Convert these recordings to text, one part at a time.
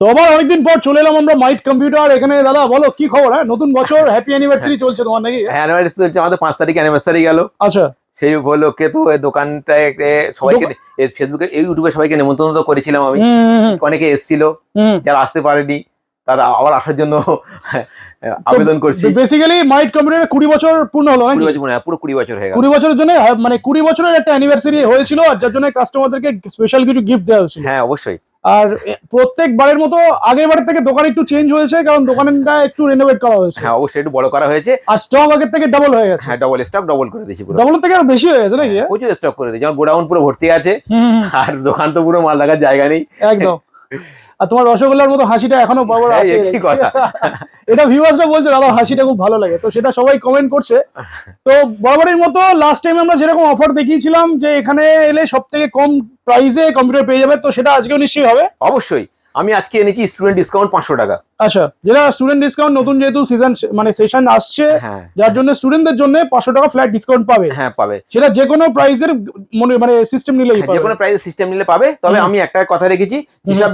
তো আবার অনেকদিন পর চলে এলাম আমরা মাইট কম্পিউটার এখানে দাদা বলো কি খবর হ্যাঁ? নতুন বছর হ্যাপি অ্যানিভার্সারি চলছে তোমার নাকি? অ্যানিভার্সারি চলছে আমাদের পাঁচ তারিখ অ্যানিভার্সারি গেল। আচ্ছা। সেই উপলক্ষে তো এই দোকানটা সবাইকে ফেসবুকে এই ইউটিউবে সবাইকে নেমন্তন্ন তো করেছিলাম আমি। অনেকে এসেছিল যারা আসতে পারেনি তারা আবার আসার জন্য আবেদন করছি। বেসিক্যালি মাইট কম্পিউটার কুড়ি বছর পূর্ণ হলো কুড়ি বছর পুরো কুড়ি বছর হয়ে গেল। কুড়ি বছরের জন্য হ্যাঁ, মানে কুড়ি বছরের একটা অ্যানিভার্সারি হয়েছিল আর যার জন্য কাস্টমারদেরকে স্পেশাল কিছু গিফট দেওয়া হয়েছিল। হ্যাঁ অবশ্যই। আর প্রত্যেক বারের মতো আগের বারের থেকে দোকান একটু চেঞ্জ হয়েছে কারণ দোকানটা একটু রেনোভেট করা হয়েছে। হ্যাঁ অবশ্যই একটু বড় করা হয়েছে। আর স্টক আগের থেকে ডাবল হয়ে গেছে। হ্যাঁ ডাবল স্টক ডাবল করে দিয়েছি পুরো। ডাবল থেকে আরও বেশি হয়ে গেছে নাকি? হ্যাঁ? প্রচুর স্টক করে দিয়েছি। আমার গোডাউন পুরো ভর্তি আছে। আর দোকান তো পুরো মাল রাখার জায়গা নেই। একদম। আর তোমার রসগোল্লার মতো হাসিটা এখনও বাবার এই আছে। একই কথা। এটা ভিউয়ার্সরা বলছে দাদা হাসিটা খুব ভালো লাগে। তো সেটা সবাই কমেন্ট করছে। তো বরাবরের মতো লাস্ট টাইম আমরা যেরকম অফার দেখিয়েছিলাম যে এখানে এলে সব থেকে কম প্রাইসে কম্পিউটার পেয়ে যাবে তো সেটা আজকেও নিশ্চয়ই হবে। অবশ্যই। আমি আজকে এনেছি স্টুডেন্ট ডিসকাউন্ট পাঁচশো টাকা। আচ্ছা যেটা স্টুডেন্ট ডিসকাউন্ট নতুন যেহেতু সিজন মানে সেশন আসছে হ্যাঁ। যার জন্য স্টুডেন্টদের জন্য পাঁচশো টাকা ফ্ল্যাট ডিসকাউন্ট পাবে। হ্যাঁ পাবে। সেটা যে কোনো প্রাইসের মনে মানে সিস্টেম নিলেই হ্যাঁ, যে কোনো প্রাইস সিস্টেম নিলে পাবে তবে আমি একটা কথা রেখেছি যেসব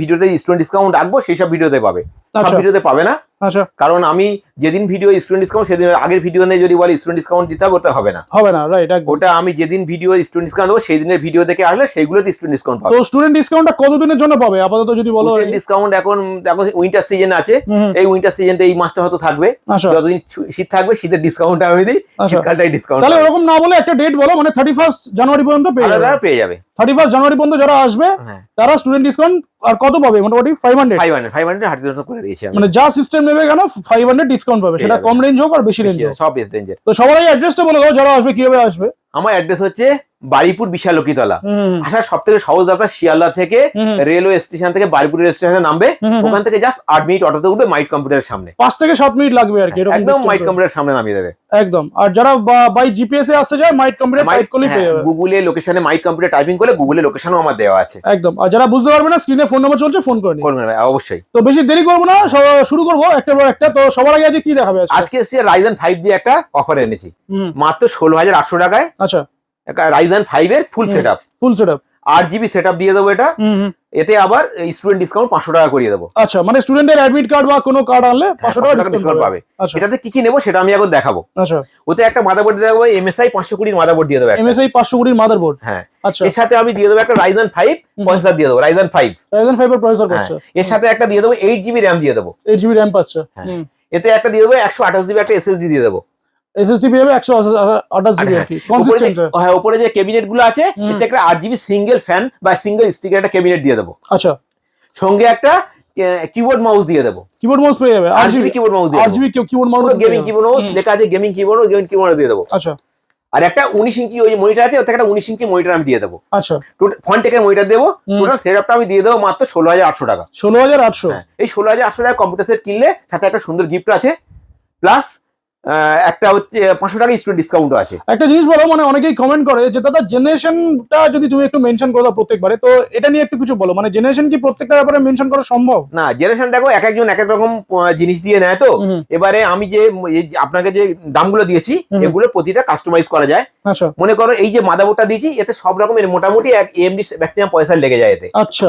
ভিডিওতে স্টুডেন্ট ডিসকাউন্ট রাখব সেই সব ভিডিওতে পাবে। সব আচ্ছা। ভিডিওতে পাবে না। আচ্ছা। কারণ আমি যেদিন ভিডিও স্টুডেন্ট ডিসকাউন্ট সেদিন আগের ভিডিও নিয়ে যদি বলে স্টুডেন্ট ডিসকাউন্ট দিতে হবে ওটা হবে না। হবে না রাইট ওটা আমি যেদিন ভিডিও স্টুডেন্ট ডিসকাউন্ট দেবো সেই দিনের ভিডিও দেখে আসলে সেইগুলোতে স্টুডেন্ট ডিসকাউন্ট পাবে। তো স্টুডেন্ট ডিসকাউন্টটা কতদিনের জন্য পাবে? আপাতত যদি বলো। স্টুডেন্ট ডিসকাউন্ট এখন এখন উইন্টার সিজন আছে এই উইন্টার সিজনতে এই মাসটা হয়তো থাকবে। আচ্ছা। যতদিন শীত থাকবে শীতের ডিসকাউন্ট আমি দিই আচ্ছা। শীতকালটাই ডিসকাউন্ট তাহলে ওরকম না বলে একটা ডেট বলো মানে থার্টি ফার্স্ট জানুয়ারি পর্যন্ত পেয়ে যাবে। পেয়ে যাবে। থার্টি ফার্স্ট জানুয়ারি পর্যন্ত যারা আসবে হ্যাঁ। তারা স্টুডেন্ট ডিসকাউন্ট আর কত পাবে? মোটামুটি five hundred five hundred five hundred hearty করে দিয়েছি মানে যা সিস্টেম নেবে কেন ফাইভ হান্ড্রেড ডিসকাউন্ট পাবে। সেটা কম রেঞ্জ হোক আর বেশি রেঞ্জ হোক। সব রেঞ্জের তো সবার এই অ্যাড্রেসটা বলে দাও যারা আসবে কীভাবে আসবে? আমার অ্যাড্রেস হচ্ছে বাড়িপুর বিশালকিতলা আসার সব থেকে সহজ রাস্তা শিয়ালদা থেকে রেলওয়ে স্টেশন থেকে বাড়িপুর রেল স্টেশনে নামবে। ওখান থেকে জাস্ট আট মিনিট অটোতে উঠবে মাইট কম্পিউটারের সামনে। পাঁচ থেকে সাত মিনিট লাগবে আর কি একদম মাইট হবে। কম্পিউটারের সামনে নামিয়ে দেবে। একদম। আর যারা বাই জিপিএস এ আসতে যায় মাইট কম্পিউটার টাইপ পেয়ে যাবে। গুগলে লোকেশনে মাইট কম্পিউটার টাইপিং করলে গুগলে লোকেশনও আমার দেওয়া আছে। একদম। আর যারা বুঝতে পারবে না স্ক্রিনে ফোন নাম্বার চলছে ফোন করে করবেন ভাই, অবশ্যই। তো বেশি দেরি করব না শুরু করব একটা পর একটা। তো সবার আগে আজকে কি দেখাবে আজকে? এসে রাইজেন ফাইভ দিয়ে একটা অফার এনেছি। মাত্র ষোলো হাজার আটশো টাকায়। আচ্ছা। রাইজেন ফাইভ এর full. Set up full set up আট জিবি সেট দিয়ে দেবো এটা। এতে আবার স্টুডেন্ট ডিসকাউন্ট পাঁচশো টাকা করিয়ে দেবো। আচ্ছা মানে স্টুডেন্টের অ্যাডমিট কার্ড বা কোনো কার্ড আনলে পাঁচশো টাকা ডিসকাউন্ট পাবে। আচ্ছা। এটাতে কি কি নেব সেটা আমি এখন দেখাবো। আচ্ছা। ওতে একটা মাদাবোর্ড দিয়ে দেবো এমএসআই পাঁচশো কুড়ির মাদাবোর্ড দিয়ে দেবো। এমএসআই পাঁচশো কুড়ির মাদারবোর্ড হ্যাঁ। আচ্ছা। এর সাথে আমি দিয়ে দেবো একটা রাইজেন ফাইভ। প্রসেসর দিয়ে দেবো রাইজেন ফাইভ রাইজেন ফাইভের প্রসেসর হ্যাঁ। এর সাথে একটা দিয়ে দেবো এইট জিবি র্যাম দিয়ে দেবো। এইট জিবি র্যাম পাচ্ছে। হ্যাঁ। এতে একটা দিয়ে দেবো একশো আঠাশ জিবি একটা এসএসডি দিয়ে দেবো। এসএসডি পেয়ে জিবি কনসিস্টেন্ট হ্যাঁ উপরে যে ক্যাবিনেটগুলো আছে এতে একটা জিবি সিঙ্গেল ফ্যান বা সিঙ্গেল স্টিকের একটা ক্যাবিনেট দিয়ে দেবো। আচ্ছা। সঙ্গে একটা কিবোর্ড মাউস দিয়ে দেবো। কিবোর্ড মাউস পেয়ে যাবে জিবি কিবোর্ড মাউস দিয়ে GB keyboard mouse gaming keyboard mouse লেখা আছে গেমিং কিবোর্ড গেমিং কিবোর্ড দিয়ে দেবো। আচ্ছা। আর একটা উনিশ ইঞ্চি ওই মনিটর আছে ওতে একটা উনিশ ইঞ্চি মনিটর আমি দিয়ে দেবো। আচ্ছা। ফন্টেকের মনিটর দেবো। টোটাল সেটআপটা আমি দিয়ে দেবো মাত্র ষোলো হাজার আটশো টাকা। ষোলো হাজার আটশো। হ্যাঁ, এই ষোলো হাজার আটশো টাকা কম্পিউটার সেট কিনলে সাথে একটা সুন্দর গিফট আছে প্লাস একটা হচ্ছে পাঁচশো টাকা স্টুডেন্ট ডিসকাউন্ট আছে। একটা জিনিস বলো মানে অনেকেই কমেন্ট করে যে দাদা জেনারেশনটা যদি তুমি একটু মেনশন করো প্রত্যেকবারে তো এটা নিয়ে একটু কিছু বলো। মানে জেনারেশন কি প্রত্যেকটা ব্যাপারে মেনশন করা সম্ভব? না জেনারেশন দেখো এক একজন এক এক রকম জিনিস দিয়ে নেয় তো। এবারে আমি যে আপনাকে যে দামগুলো দিয়েছি এগুলো প্রতিটা কাস্টমাইজ করা যায়। আচ্ছা। মনে করো এই যে মাদাবোর্ডটা দিয়েছি এতে সব রকমের মোটামুটি এক এমডি ম্যাক্সিমাম পয়সা লেগে যায় এতে। আচ্ছা।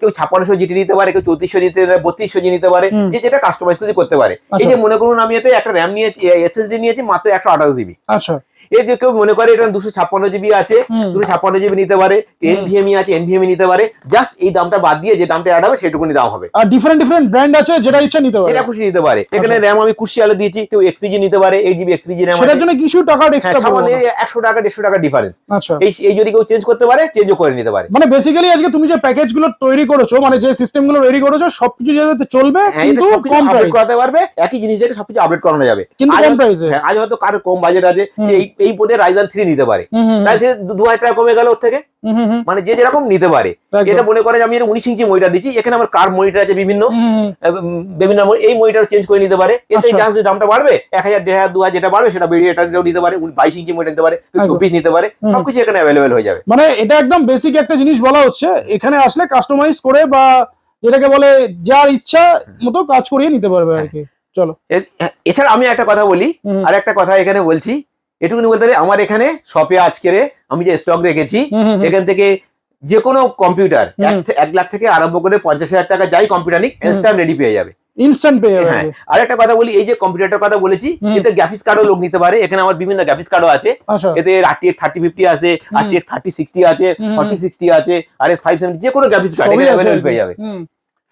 কেউ ছাপ্পান্নশো জিটি নিতে পারে কেউ চৌত্রিশশো নিতে পারে বত্রিশশো জি নিতে পারে যে যেটা কাস্টমাইজ করে করতে পারে। এই আচ্ছা। যে মনে করুন আমি এতে একটা র্যাম নিয়েছি এসএসডি নিয়েছি মাত্র একশো আঠাশ জিবি। আচ্ছা। এই যে কেউ মনে করে এটা দুশো ছাপ্পান্ন জিবি আছে দুশো ছাপ্পান্ন জিবি নিতে পারে এনভিএমই আছে এনভিএমই নিতে পারে জাস্ট এই দামটা বাদ দিয়ে যে দামটা অ্যাড হবে সেটুকুনি দাম হবে। আর ডিফারেন্ট ডিফারেন্ট ব্র্যান্ড আছে যেটা ইচ্ছা নিতে পারে। এটা খুশি নিতে পারে। এখানে আচ্ছা। র্যাম আমি কুশিয়ালে দিয়েছি কেউ এক্সপিজি নিতে পারে এইট জিবি এক্সপিজি র্যাম সেটার জন্য কিছু টাকা হ্যাঁ, এক্সট্রা সামান্য একশো টাকা দেড়শো টাকা ডিফারেন্স আচ্ছা। এই এই যদি কেউ চেঞ্জ করতে পারে চেঞ্জও করে নিতে পারে। মানে বেসিক্যালি আজকে তুমি যে প্যাকেজগুলো তৈরি করেছ মানে যে সিস্টেমগুলো রেডি করেছ সবকিছু যাতে চলবে হ্যাঁ কিন্তু কম প্রাইস করাতে পারবে একই জিনিস থেকে সবকিছু আপডেট করানো যাবে। কিন্তু কম প্রাইসে হ্যাঁ, আজ হয়তো কারও কম বাজেট আছে যে এই এই বোর্ডে রাইজান থ্রি নিতে পারে। দু হাজার টাকা কমে গেল ওর থেকে। মানে যে যেরকম নিতে পারে। এটা মনে করে আমি উনিশ ইঞ্চি মনিটর দিচ্ছি এখানে আমার কার মনিটর আছে বিভিন্ন। বিভিন্ন এই মনিটর চেঞ্জ করে নিতে পারে। এতে আচ্ছা। জাস্ট যে দামটা বাড়বে। এক হাজার দেড় হাজার দু হাজার যেটা বাড়বে সেটা বেরিয়ে এটা নিতে পারে। বাইশ ইঞ্চি মনিটর নিতে পারে চব্বিশ নিতে পারে। সবকিছু এখানে অ্যাভেলেবেল হয়ে যাবে। মানে এটা একদম বেসিক একটা জিনিস বলা হচ্ছে। এখানে আসলে কাস্টমাইজ করে বা যেটাকে বলে যার ইচ্ছা মতো কাজ করিয়ে নিতে পারবে আর কি। চলো। এছাড়া আমি একটা কথা বলি। আর একটা কথা এখানে বলছি। এটুকুনি বলতে আমার এখানে শপে আজকের আমি যে স্টক রেখেছি। এখান থেকে যে কোনো কম্পিউটার এক লাখ থেকে আরম্ভ করে পঞ্চাশ হাজার টাকা যাই কম্পিউটার নিক ইনস্ট্যান্ট রেডি পেয়ে যাবে। ইনস্ট্যান্ট পেয়ে যাবে। হ্যাঁ আর একটা কথা বলি এই যে কম্পিউটারটার কথা বলেছি হুম। এতে গ্রাফিক্স কার্ডও লোক নিতে পারে এখানে আমার বিভিন্ন গ্রাফিক্স কার্ডও আছে। আচ্ছা। এতে আছে আছে হুম। ফর্টি সিক্সটি আছে আর এস যে কোনো গ্রাফিক্স কার্ড এখানে অ্যাভেলেবল পেয়ে যাবে।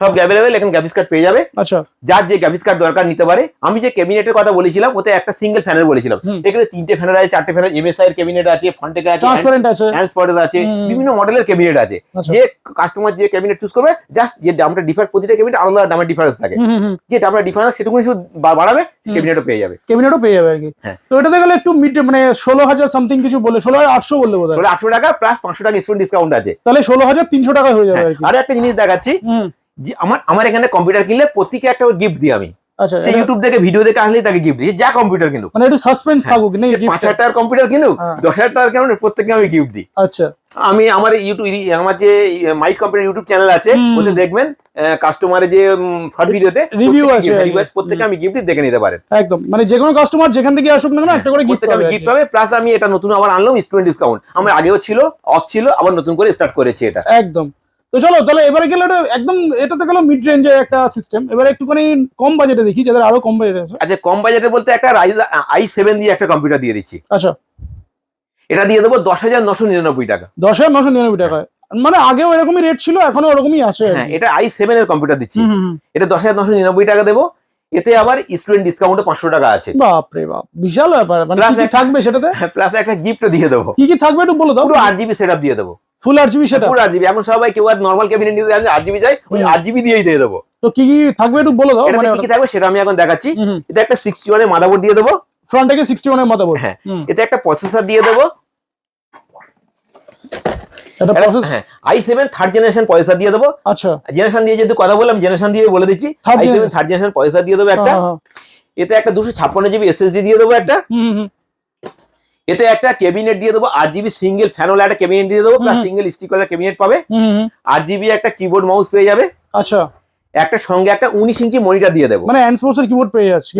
সব অ্যাভেলেবেল এখানে গ্রাফিক্স কার্ড পেয়ে যাবে। আচ্ছা। যার যে গ্রাফিক্স কার্ড দরকার নিতে পারে। আমি যে ক্যাবিনেটের কথা বলেছিলাম ওতে একটা সিঙ্গেল ফ্যানের বলেছিলাম। এখানে তিনটে ফ্যানের আছে চারটে ফ্যানের এমএসআই এর ক্যাবিনেট আছে ফন্টেক আছে ট্রান্সপারেন্ট আছে। ট্রান্সফারের আছে বিভিন্ন মডেলের ক্যাবিনেট আছে। আচ্ছা। যে কাস্টমার যে ক্যাবিনেট চুজ করবে জাস্ট যে দামটা ডিফার প্রতিটা ক্যাবিনেট আলাদা দামের ডিফারেন্স থাকে। যে দামটা ডিফারেন্স সেটুকু শুধু বাড়াবে। ক্যাবিনেটও পেয়ে যাবে। ক্যাবিনেটও পেয়ে যাবে আর কি। হ্যাঁ। তো এটাতে গেলে একটু মিড মানে ষোলো হাজার সামথিং কিছু বলে ষোলো হাজার আটশো বললে বোধ তাহলে আটশো টাকা প্লাস পাঁচশো টাকা স্টুডেন্ট ডিসকাউন্ট আছে। তাহলে ষোলো হাজার তিনশো টাকা হয়ে যাবে আর একটা জিনিস দেখাচ্ছি। যে আমার আমার এখানে কম্পিউটার কিনলে প্রত্যেকে একটা গিফট দিই আমি। আচ্ছা সে ইউটিউব দেখে ভিডিও দেখে আসলেই তাকে গিফট দিই। যা কম্পিউটার কিনুক। মানে একটু সাসপেন্স হ্যাঁ, থাকুক নেই পাঁচ হাজার টাকার কম্পিউটার কিনুক হ্যাঁ। দশ হাজার টাকার কিনুক প্রত্যেককে আমি গিফট দিই। আচ্ছা। আমি আমার ইউটিউব আমার যে মাইক কম্পিউটার ইউটিউব চ্যানেল আছে। ওতে দেখবেন কাস্টমারের যে শর্ট ভিডিওতে Review আছে আর কি। প্রত্যেকে আমি গিফট দেখে নিতে পারেন। একদম। মানে যে কোনো কাস্টমার যেখান থেকে আসুক না কেন একটা করে গিফট আমি গিফট পাবে প্লাস আমি এটা নতুন আবার আনলাম স্টুডেন্ট ডিসকাউন্ট আমার আগেও ছিল অফ ছিল আবার নতুন করে স্টার্ট করেছি এটা। একদম। তো চলো তাহলে এবারে গেলে একদম এটাতে গেল মিড রেঞ্জের একটা সিস্টেম এবারে একটুখানি কম বাজেটে দেখি যাদের আরও কম বাজেট আছে। আচ্ছা কম বাজেটে বলতে একটা আই সেভেন দিয়ে একটা কম্পিউটার দিয়ে দিচ্ছি। আচ্ছা। এটা দিয়ে দেবো দশ হাজার নশো নিরানব্বই টাকা। দশ হাজার নশো নিরানব্বই টাকায়। মানে আগেও এরকমই রেট ছিল এখনও ওরকমই আছে। হ্যাঁ এটা আই সেভেন এর কম্পিউটার দিচ্ছি। এটা দশ হাজার নশো নিরানব্বই টাকা দেবো। এতে আবার স্টুডেন্ট ডিসকাউন্টও পাঁচশো টাকা আছে। বাপরে বাপ বিশাল ব্যাপার। মানে থাকবে সেটাতে? প্লাস একটা গিফট দিয়ে দেবো। কি কি থাকবে একটু বলে দাও। পুরো আট জিবি সেট দিয়ে দেবো। ফুল আরজিবি সেটা পুরো আট জিবি এখন সবাই কেউ আর নর্মাল ক্যাবিনেট নিতে জানে আট জিবি চাই ওই হুম। আট জিবি দিয়েই দিয়ে দেবো। তো কি কি থাকবে একটু বলে দাও মানে কি কি থাকবে সেটা আমি এখন দেখাচ্ছি। এটা একটা সিক্সটি ওয়ানের মাদাবোর্ড দিয়ে দেবো। ফ্রন্ট থেকে সিক্সটি ওয়ানের মতো হ্যাঁ। এতে একটা প্রসেসর দিয়ে দেবো। এটা প্রসেস হ্যাঁ থার্ড জেনারেশন পয়সা দিয়ে দেবো। আচ্ছা। জেনারেশন দিয়ে যেহেতু কথা বললাম জেনারেশন দিয়ে বলে দিচ্ছি। থার্ড জেনারেশন পয়সা দিয়ে দেবো একটা। হ্যাঁ, হ্যাঁ। এতে একটা দুশো ছাপ্পান্ন জিবি এসএসডি দিয়ে দেবো একটা। হুম, হুম, এতে একটা ক্যাবিনেট দিয়ে দেবো আর জিবি সিঙ্গেল ফ্যানোলা একটা ক্যাবিনেট দিয়ে দেবো প্লাস। সিঙ্গেল স্টিকার ক্যাবিনেট পাবে। আট জিবি একটা কিবোর্ড মাউস পেয়ে যাবে। আচ্ছা। একটা সঙ্গে একটা উনিশ ইঞ্চি মনিটার দিয়ে দেবো। মানে হ্যান্ড স্পোর্টস এর কিবোর্ড পেয়ে যাচ্ছে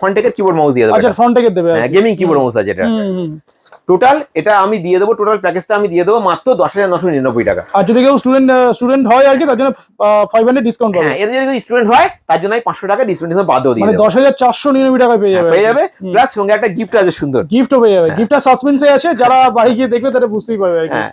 ফ্রন্ট থেকে কিবোর্ড মাউস দিয়ে দেবো আচ্ছা ফ্রন্ট থেকে দেবে আর গেমিং কিবোর্ড মাউস আছে এটা। টোটাল এটা আমি দিয়ে দেবো টোটাল প্যাকেজটা আমি দিয়ে দেবো মাত্র দশ হাজার নশো নিরানব্বই টাকা। আর যদি কেউ স্টুডেন্ট স্টুডেন্ট হয় আর কি তার জন্য ফাইভ হান্ড্রেড ডিসকাউন্ট হ্যাঁ এতে যদি স্টুডেন্ট হয় তার জন্য আমি পাঁচশো টাকা ডিসকাউন্ট বাদও দিয়ে মানে দশ হাজার চারশো নিরানব্বই পেয়ে হ্যাঁ, যাবে পেয়ে যাবে প্লাস সঙ্গে একটা গিফট আছে সুন্দর। গিফটও পেয়ে যাবে। গিফটটা সাসপেন্সে আছে যারা বাড়ি গিয়ে দেখবে তারা বুঝতেই পারবে আর কি। হ্যাঁ।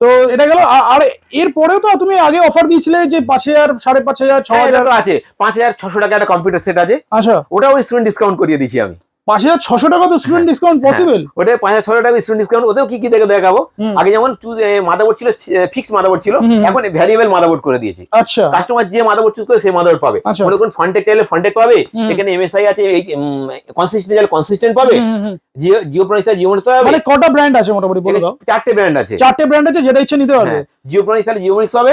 তো এটা গেল আর এর পরেও তো তুমি আগে অফার দিয়েছিলে যে পাঁচ হাজার সাড়ে পাঁচ হাজার ছ হ্যাঁ, হাজার। আছে। পাঁচ হাজার ছশো টাকা একটা কম্পিউটার সেট আছে। আচ্ছা। ওটা ওই স্টুডেন্ট ডিসকাউন্ট করিয়ে দিচ্ছি আমি। পাঁচ হাজার ছশো টাকা তো স্টুডেন্ট ডিসকাউন্ট পসিবল ওটা পাঁচ হাজার ছশো টাকা স্টুডেন্ট ডিসকাউন্ট ওতেও কি কি দেখে দেখাবো? আগে যেমন মাদাবোর্ড ছিল ফিক্স মাদাবোর্ড ছিল। এখন ভ্যারিয়েবল মাদাবোর্ড করে দিয়েছি। আচ্ছা। কাস্টমার যে মাদাবোর্ড চুজ করে সেই মাদাবোর্ড পাবে। আচ্ছা। মনে করুন ফন্টেক চাইলে ফন্টেক পাবে এখানে এমএসআই আছে কনসিস্টেন্ট চাইলে কনসিস্টেন্ট পাবে। জিও জিও প্রনিস জিও পাবে। মানে কটা ব্র্যান্ড আছে মোটামুটি বলে দাও। চারটে ব্র্যান্ড আছে। চারটে ব্র্যান্ড আছে যেটা ইচ্ছে নিতে পারবে। হ্যাঁ জিও প্রনিস জিও পাবে।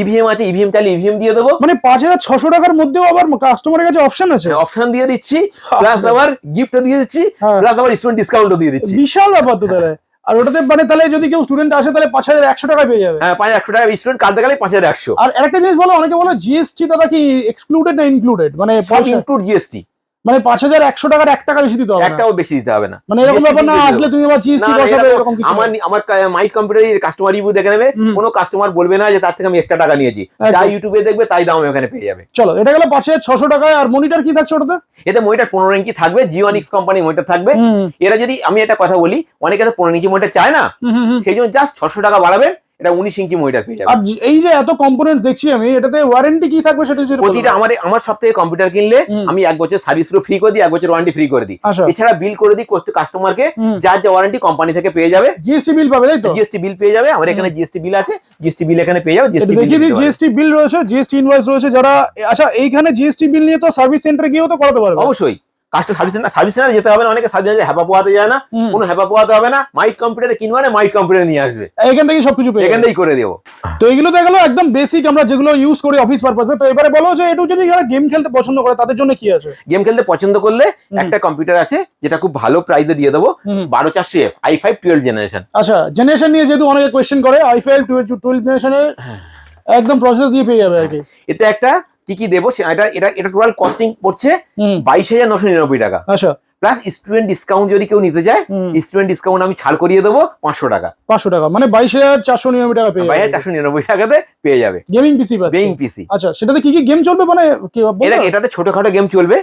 ইভিএম আছে ইভিএম চাইলে ইভিএম দিয়ে দেবো। মানে পাঁচ হাজার ছশো টাকার মধ্যেও আবার কাস্টমারের কাছে অপশন আছে? অপশন দিয়ে দিচ্ছি। প্লাস আবার গিফট দিয়ে দিচ্ছি হ্যাঁ। প্লাস আবার স্টুডেন্ট ডিসকাউন্টও দিয়ে দিচ্ছি। বিশাল ব্যাপার তো তাহলে। আর ওটাতে মানে তাহলে যদি কেউ স্টুডেন্ট আসে তাহলে পাঁচ হাজার একশো টাকা পেয়ে যাবে। হ্যাঁ পাঁচ একশো টাকা স্টুডেন্ট কার্ড দেখালে পাঁচ হাজার একশো। আর একটা জিনিস বলো অনেকে বলো জিএসটি দাদা কি এক্সক্লুডেড না ইনক্লুডেড মানে ইনক্লুড জিএসটি মানে পাঁচ হাজার একশো টাকার এক টাকা বেশি দিতে হবে একটাও বেশি দিতে হবে না। মানে এরকম ব্যাপার না আসলে তুমি আবার জিএসটি বসাবে এরকম এরকম কিছু। আমার আমার কম্পিউটার কাস্টমার রিভিউ দেখে নেবে কোনো কাস্টমার বলবে না যে তার থেকে আমি এক্সট্রা টাকা নিয়েছি। যা ইউটিউবে দেখবে তাই দাম এখানে পেয়ে যাবে। চলো এটা গেল পাঁচ হাজার ছশো টাকায় আর মনিটর কি থাকছে ওটাতে? এতে মনিটার পনেরো ইঞ্চি থাকবে জিওনিক্স কোম্পানি মনিটার থাকবে। এরা যদি আমি একটা কথা বলি অনেকে তো পনেরো ইঞ্চি মনিটার চায় না। সেই জন্য জাস্ট ছশো টাকা বাড়াবেন এটা উনিশ ইঞ্চি মনিটার পেয়ে যাবে। আর এই যে এত কম্পোনেন্টস দেখছি আমি এটাতে ওয়ারেন্টি কি থাকবে সেটা যদি প্রতিটা আমার আমার সব থেকে কম্পিউটার কিনলে আমি এক বছর সার্ভিস ফ্রি করে দিই এক বছর ওয়ারেন্টি ফ্রি করে দিই। আচ্ছা। এছাড়া বিল করে দিই কাস্টমারকে। যার যা ওয়ারেন্টি কোম্পানি থেকে পেয়ে যাবে। জিএসটি বিল পাবে তাই তো? জিএসটি বিল পেয়ে যাবে আমার এখানে জিএসটি বিল আছে জিএসটি বিল এখানে পেয়ে যাবে জিএসটি দেখিয়ে জিএসটি বিল রয়েছে জিএসটি ইনভয়েস রয়েছে যারা আচ্ছা এইখানে জিএসটি বিল নিয়ে তো সার্ভিস সেন্টারে গিয়েও তো করাতে পারবে। অবশ্যই। Customer service centre service centre যেতে হবে না অনেকে সার্ভিস হ্যাপা পোহাতে যায় না। কোনো হ্যাপা পোহাতে হবে না মাইট কম্পিউটারে কিনবে না মাইট কম্পিউটারে নিয়ে আসবে। এখান থেকে সবকিছু পেয়ে এখান থেকেই করে দেবো। তো এগুলো তো গেলো একদম বেসিক আমরা যেগুলো ইউজ করি অফিস পারপাসে তো এবারে বলো যে একটু যদি যারা গেম খেলতে পছন্দ করে তাদের জন্য কি আছে? গেম খেলতে পছন্দ করলে একটা কম্পিউটার আছে যেটা খুব ভালো প্রাইসে দিয়ে দেবো। বারো চারশো F i five twelve generation আচ্ছা জেনারেশন নিয়ে যেহেতু অনেকে কোয়েশ্চেন করে আই ফাইভ টুয়েলভ জেনারেশনের একদম প্রসেস দিয়ে পেয়ে যাবে আর কি। এতে একটা কি কি দেবো এটা এটা এটা টোটাল কস্টিং পড়ছে বাইশ হাজার নশো নিরানব্বই টাকা। প্লাস স্টুডেন্ট ডিসকাউন্ট যদি কেউ নিতে যায় স্টুডেন্ট ডিসকাউন্ট আমি ছাড় করিয়ে দেবো পাঁচশো টাকা। পাঁচশো টাকা মানে বাইশ হাজার চারশো নিরানব্বই টাকা পেয়ে বাইরে চারশো নিরানব্বই টাকাতে পেয়ে যাবে। গেমিং পিসি বেইং পিসি আচ্ছা সেটাতে কি কি গেম চলবে মানে এটা এটাতে ছোটখাটো গেম চলবে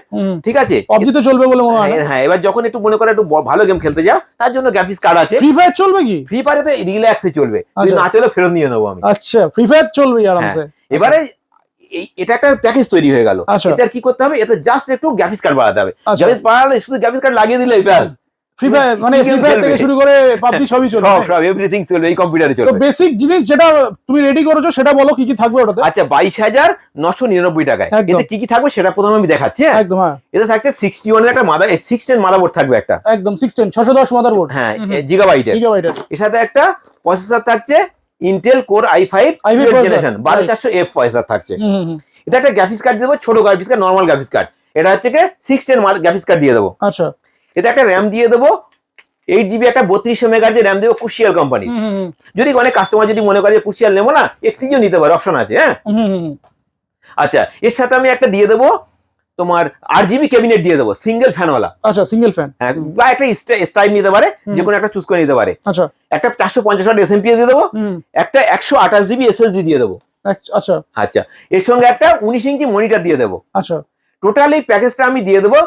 ঠিক আছে? PUBG তো চলবে বলে মনে হয় হ্যাঁ, হ্যাঁ এবার যখন একটু মনে করো একটু ভালো গেম খেলতে যাও তার জন্য গ্রাফিক্স কার্ড আছে। ফ্রি ফায়ার চলবে কি? ফ্রি ফায়ারে রিল্যাক্সে চলবে। যদি আচ্ছা। না চলে ফেরত নিয়ে নেব আমি। আচ্ছা ফ্রি ফায়ার চলবে আরামসে। এবারে এই- এটা একটা প্যাকেজ তৈরি হয়ে গেল। আচ্ছা। এটা কি করতে হবে? এটা জাস্ট একটু গ্রাফিক্স কার্ড বাড়াতে হবে। আচ্ছা। গ্রাফিক্স বাড়ালে শুধু গ্রাফিক্স কার্ড লাগিয়ে দিলে ব্যাস। ফ্রি ফায়ার মানে ফ্রি ফায়ার থেকে শুরু করে পাবজি সবই চলবে। সব সব এভরিথিং চলবে এই কম্পিউটারে তো বেসিক জিনিস যেটা তুমি রেডি করেছ সেটা বলো কি কি থাকবে ওটাতে। আচ্ছা বাইশ হাজার নশো নিরানব্বই টাকায়। একদম। এতে কি কি থাকবে সেটা প্রথমে আমি দেখাচ্ছি হ্যাঁ? একদম হ্যাঁ। এতে থাকছে একটা মাদার মাদারবোর্ড থাকবে একটা। একদম হ্যাঁ। জিগাবাইটের এর সাথে একটা প্রসেসর থাকছে Intel Core i five generation বারো চারশো এফ পয়সা থাকছে। এটা একটা গ্রাফিক্স কার্ড দেবো ছোট graphics card normal graphics card এটা হচ্ছে সিক্স টেন গ্রাফিক্স কার্ড দিয়ে দেবো। আচ্ছা। এতে একটা র্যাম দিয়ে দেবো এইট জিবি একটা বত্রিশশো মেগার যে র্যাম দেবো কুশিয়াল কোম্পানি যদি অনেক কাস্টমার যদি মনে করে যে কুশিয়াল নেব না এক্সিজিও নিতে পারে অপশন আছে হ্যাঁ। আচ্ছা এর সাথে আমি একটা দিয়ে দেবো তোমার আট জিবি ক্যাবিনেট দিয়ে দেবো সিঙ্গেল ফ্যানওয়ালা আচ্ছা সিঙ্গেল ফ্যান হ্যাঁ বা একটা স্টাইপ নিতে পারে যে কোনো একটা চুজ করে নিতে পারে। আচ্ছা। একটা চারশো পঞ্চাশ ওয়াট এসএমপিএস দিয়ে দেবো একটা একশো আঠাশ জিবি এসএসডি দিয়ে দেবো। আচ্ছা। আচ্ছা এর সঙ্গে একটা উনিশ ইঞ্চি মনিটর দিয়ে দেবো। আচ্ছা। টোটাল এই প্যাকেজটা আমি দিয়ে দেবো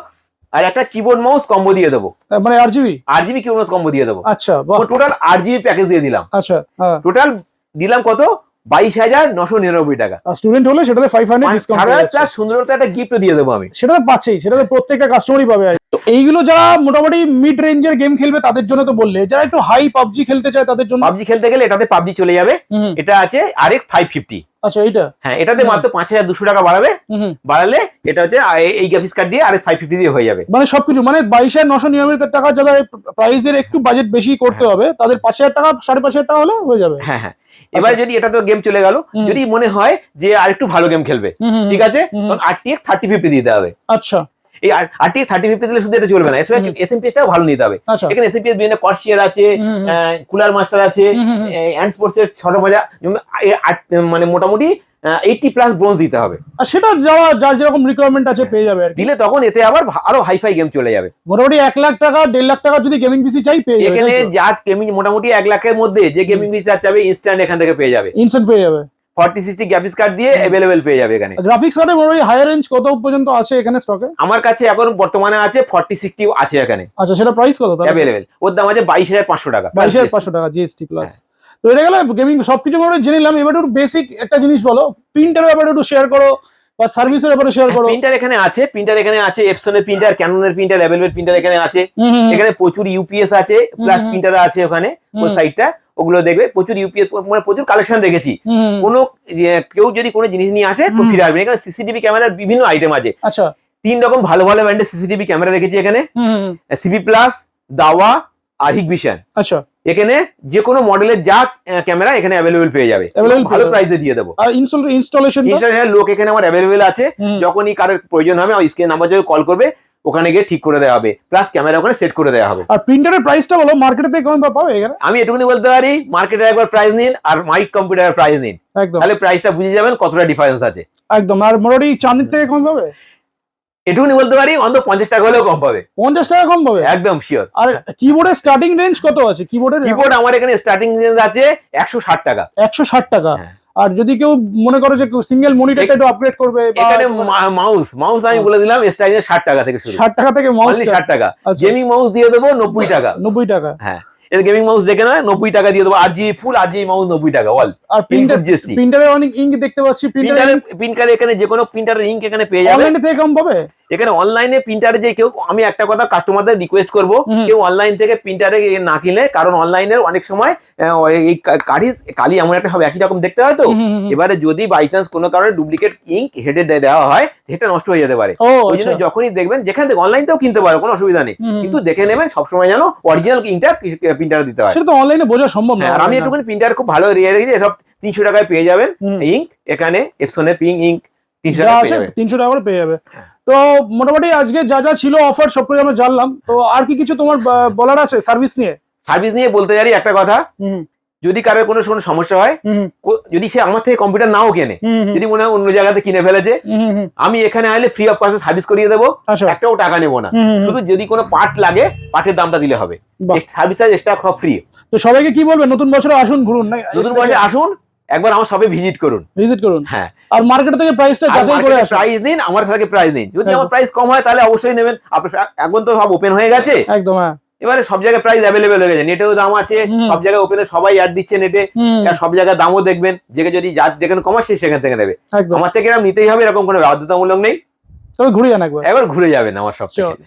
আর একটা কিবোর্ড মাউস কম্বো দিয়ে দেবো। মানে আট জিবি আট জিবি কিবোর্ড মাউস কম্বো দিয়ে দেবো। আচ্ছা টোটাল আট জিবি প্যাকেজ দিয়ে দিলাম। আচ্ছা হ্যাঁ। টোটাল দিলাম কত? বাইশ হাজার নশো নিরানব্বই টাকা। আর স্টুডেন্ট হলে সেটাতে ফাইভ হান্ড্রেড প্লাস সুন্দরতা একটা গিফট দিয়ে দেবো আমি। সেটা তো পাচ্ছেই সেটা তো প্রত্যেকটা কাস্টমারই পাবে এইগুলো যারা মোটামুটি মিড রেঞ্জের গেম খেলবে তাদের জন্য তো বললে যারা একটু হাই পাবজি খেলতে চায় তাদের জন্য পাবজি খেলতে গেলে এটাতে পাবজি চলে যাবে। এটা আছে আর এক্স ফাইভ ফিফটি আচ্ছা এইটা? হ্যাঁ এটাতে মাত্র পাঁচ হাজার দুশো টাকা বাড়াবে। বাড়ালে এটা হচ্ছে এই- গ্রাফিক্স কার্ড দিয়ে আর এক্স ফাইভ ফিফটি দিয়ে হয়ে যাবে। মানে সবকিছু মানে বাইশ হাজার নশো নিরানব্বই টাকা যাদের প্রাইসের একটু বাজেট বেশি করতে হবে তাদের পাঁচ হাজার টাকা সাড়ে পাঁচ হাজার টাকা হলে হয়ে যাবে। হ্যাঁ হ্যাঁ। এবার যদি এটা তো গেম চলে গেল যদি মনে হয় যে আর একটু ভালো গেম খেলবে ঠিক আছে? হুম। তখন আরটিএক্স থার্টি ফিফটি দিতে হবে। আচ্ছা। এই আরটিএক্স থার্টি ফিফটি দিলে শুধু এটা চলবে না। এর এসএমপিএসটাও ভালো নিতে হবে। আচ্ছা। এখানে এসএমপিএস বিভিন্ন কর্সিয়ার আছে। কুলার মাস্টার আছে। অ্যান্ড ছোট মজা যেমন এ- আট- মানে মোটামুটি এইটি প্লাস ব্রোঞ্জ দিতে হবে। আর সেটা যারা যার যেরকম রিকোয়ারমেন্ট আছে পেয়ে যাবে দিলে তখন এতে আবার আরও হাইফাই গেম চলে যাবে। মোটামুটি এক লাখ টাকা দেড় লাখ টাকা যদি গেমিং পিসি চাই পেয়ে যাবে এখানে যা গেমিং মোটামুটি এক লাখের মধ্যে যে গেমিং পিসি চাবে ইনস্ট্যান্ট এখান থেকে পেয়ে যাবে। ইনসেন্ট পেয়ে যাবে। ফর্টি সিক্সটি গ্রাফিক্স কার্ড দিয়ে অ্যাভেলেবেল পেয়ে যাবে এখানে। গ্রাফিক্স কার্ডের মোটামুটি হায়ার রেঞ্জ কত পর্যন্ত আছে এখানে স্টকে আমার কাছে এখন বর্তমানে আছে ফর্টি সিক্সটি আছে এখানে। আচ্ছা সেটা প্রাইস কত অ্যাভেলেবেল ওর দাম আছে বাইশ হাজার পাঁচশো টাকা। বাইশ হাজার পাঁচশো টাকা জিএসটি প্লাস হ্যাঁ। তো এটা গেলে গেমিং সবকিছু মোটামুটি জেনে নিলাম। এবার একটু বেসিক একটা জিনিস বলো। প্রিন্টারের ব্যাপারে একটু শেয়ার করো বা সার্ভিসের ব্যাপারে শেয়ার করো। প্রিন্টার এখানে আছে প্রিন্টার এখানে আছে এপসনের প্রিন্টার ক্যাননের প্রিন্টার অ্যাভেলেবেল প্রিন্টার এখানে আছে। এখানে প্রচুর ইউপিএস আছে প্লাস প্রিন্টার আছে ওখানে ওই সাইডটা ওগুলো দেখবে প্রচুর ইউপিএস মানে প্রচুর কালেকশন রেখেছি। হুম, কোনো কেউ যদি কোনো জিনিস নিয়ে আসে তো ফিরে আসবে এখানে সিসিটিভি ক্যামেরার বিভিন্ন আইটেম আছে। আচ্ছা। তিন রকম ভালো ভালো ব্র্যান্ডের সিসিটিভি ক্যামেরা রেখেছি এখানে। সিভি প্লাস দাওয়া আর হিগভিশন আচ্ছা। এখানে যে কোনো মডেলের যা ক্যামেরা এখানে অ্যাভেলেবেল পেয়ে যাবে। ভালো প্রাইসে দিয়ে দেবো। আর ইনস্টল ইনস্টলেশন লোক এখানে আমার অ্যাভেলেবেল আছে। যখনই কারোর প্রয়োজন হবে আমার স্ক্রিন নাম্বার যদি কল করবে। ওখানে গিয়ে ঠিক করে দেওয়া হবে। প্লাস ক্যামেরা ওখানে সেট করে দেওয়া হবে। আর প্রিন্টারের প্রাইসটা বলো মার্কেটে থেকে কেমন পাবে এখানে? আমি এটুকুনি বলতে পারি মার্কেটে একবার প্রাইস নিন আর মাইক কম্পিউটার প্রাইস নিন। একদম। তাহলে প্রাইসটা বুঝে যাবেন কতটা ডিফারেন্স আছে। একদম। আর মোটামুটি চাঁদির থেকে কম পাবে? এটুকুনি বলতে পারি অন্তত পঞ্চাশ টাকা হলেও কম পাবে। পঞ্চাশ টাকা কম পাবে? একদম শিওর আর কিবোর্ডের স্টার্টিং রেঞ্জ কত আছে? কিবোর্ডের কিবোর্ড আমার এখানে স্টার্টিং রেঞ্জ আছে একশো ষাট টাকা। একশো ষাট টাকা। হ্যাঁ। আর যদি কেউ মনে করে যে সিঙ্গেল মনিটরটা একটু আপগ্রেড করবে এখানে মাউস মাউস আমি বলে দিলাম স্টাইল ষাট টাকা থেকে শুরু। ষাট টাকা থেকে মাউস অনলি ষাট টাকা। আচ্ছা। গেমিং মাউস দিয়ে দেবো নব্বই টাকা। নব্বই টাকা। হ্যাঁ। এর গেমিং মাউস দেখে নয় নব্বই টাকা দিয়ে দেবো। আর জি ফুল আর জি মাউস নব্বই টাকা অল আর প্রিন্টার Input GST প্রিন্টারে অনেক ইঙ্ক দেখতে পাচ্ছি প্রিন্টারে প্রিন্টারের প্রিন্টারে এখানে যে কোনো প্রিন্টারের ইঙ্ক এখানে পেয়ে যাবে। অনলাইন থেকে কম পাবে? এখানে অনলাইনে প্রিন্টারে যে কেউ আমি একটা কথা কাস্টমারদের রিকোয়েস্ট করব কেউ অনলাইন থেকে প্রিন্টারে না কিনলে কারণ অনলাইনের অনেক সময় এই কা- কালি এমন একটা সব একই রকম দেখতে হয় তো। এবারে যদি বাই চান্স কোনো কারণে ডুপ্লিকেট ইঙ্ক হেডে দেওয়া হয় সেটা নষ্ট হয়ে যেতে পারে। ওই জন্য আচ্ছা। যখনই দেখবেন যেখান থেকে অনলাইন থেকেও কিনতে পারো কোনো অসুবিধা নেই। কিন্তু দেখে নেবেন সবসময় যেন অরিজিনাল ইঙ্কটা প্রিন্টারে দিতে হয়। সেটা তো অনলাইনে বোঝা সম্ভব না। হ্যাঁ, আর আমি একটুখানি প্রিন্টার খুব ভালো রেখে রেখেছি সব তিনশো টাকায় পেয়ে যাবেন। ইঙ্ক এখানে এপসনের পিং ইঙ্ক তিনশো টাকা তিনশো টাকা করে পেয়ে যাবে। তো মোটামুটি আজকে যা যা ছিল অফার সব কিছু আমরা জানলাম। তো আর কি কিছু তোমার বলার আছে সার্ভিস নিয়ে? সার্ভিস নিয়ে বলতে পারি একটা কথা। যদি কারোর কোনো কোনো সমস্যা হয় যদি সে আমার থেকে কম্পিউটার নাও কেনে যদি মনে হয় অন্য জায়গাতে কিনে ফেলেছে আমি এখানে আসলে ফ্রি অফ কস্টে সার্ভিস করিয়ে দেবো আচ্ছা। একটাও টাকা নেব না। শুধু যদি কোনো পার্ট লাগে পার্টের দামটা দিলে হবে। সার্ভিস চার্জ এক্সট্রা ফ্রি তো সবাইকে কি বলবেন নতুন বছরে আসুন ঘুরুন নতুন বছরে আসুন একবার আমার সবে ভিজিট করুন। ভিজিট করুন। হ্যাঁ। আর মার্কেট থেকে প্রাইসটা যাচাই করে আসুন। প্রাইস দিন আমার থেকে প্রাইস দিন যদি। আমার প্রাইস কম হয় তাহলে অবশ্যই নেবেন। আপনার এখন তো সব ওপেন হয়ে গেছে। একদম হ্যাঁ। এবারে সব জায়গায় প্রাইস অ্যাভেলেবেল হয়ে গেছে। নেটেও দাম আছে সব জায়গায় ওপেনে সবাই অ্যাড দিচ্ছে নেটে। হুম, সব জায়গায় দামও দেখবেন। যেখানে যদি যার যেখানে কম আছে সেখান থেকে নেবে। আমার থেকে এরকম নিতেই হবে এরকম কোনো বাধ্যতামূলক নেই। তবে ঘুরে যান একবার। একবার ঘুরে যাবেন আমার সব থেকে।